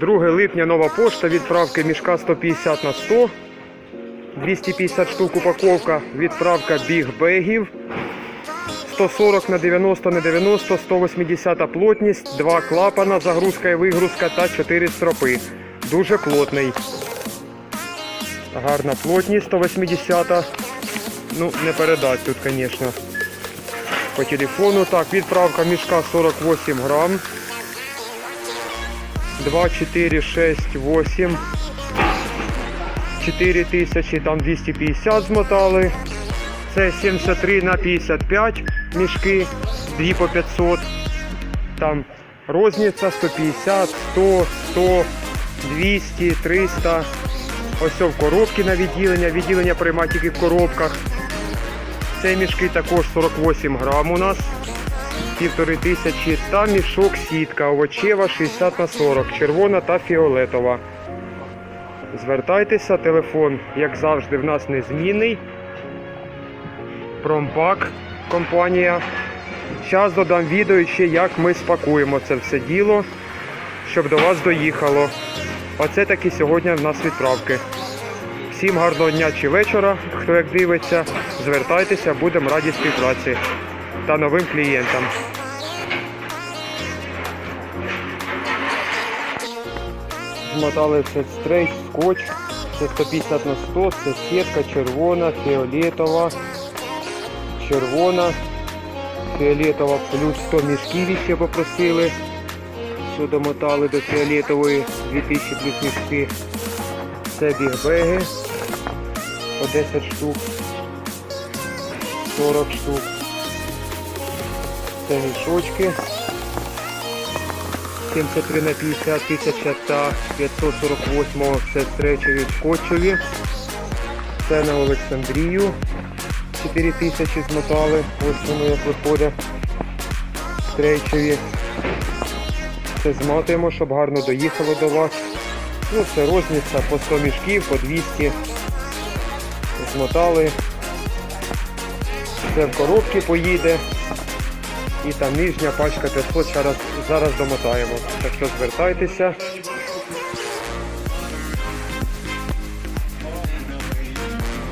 2 липня нова пошта, відправки мішка 150 на 100, 250 штук упаковка, відправка біг-бегів, 140 на 90 на 90, 180 плотність, 2 клапана, загрузка і вигрузка та 4 стропи. Дуже плотний. Гарна плотність 180. Ну, не передать тут, звісно. По телефону. Так, відправка мішка 48 грам. 2, 4, 6, 8. 4 тисячі, там 250 змотали. Це 73 на 55 мішки, 2 по 500. Там розниця 150, 100, 100, 200, 300. Ось в коробки на відділення. Відділення приймає тільки в коробках. Це мішки також 48 грам у нас. Півтори тисячі. Та мішок сітка овочева 60 на 40. Червона та фіолетова. Звертайтеся, телефон, як завжди, в нас незмінний. Промпак компанія. Зараз додам відео ще, як ми спакуємо це все діло, щоб до вас доїхало. Оце такі сьогодні в нас відправки. Всім гарного дня чи вечора, хто як дивиться, звертайтеся, будемо раді співпраці та новим клієнтам. Змотали все стрейч, скотч, це 150 на 100, це сітка червона, фіолетова, червона, фіолетова плюс 100 мішків ще попросили. Що домотали до фіолетової 2000 плюс мішки. Це бігбеги по 10 штук, 40 штук. Це мішочки. 73 на 50 тисяча та 548 це стречові скотчеві. Це на Олександрію. 4 тисячі змотали. Ось воно як виходить. Стрейчеві. Це змотуємо, щоб гарно доїхало до вас. Ну, це розниця по 100 мішків, по 200. Змотали. Це в коробки поїде. І там нижня пачка 500 зараз, зараз домотаємо. Так що звертайтеся.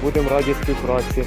Будемо раді співпраці.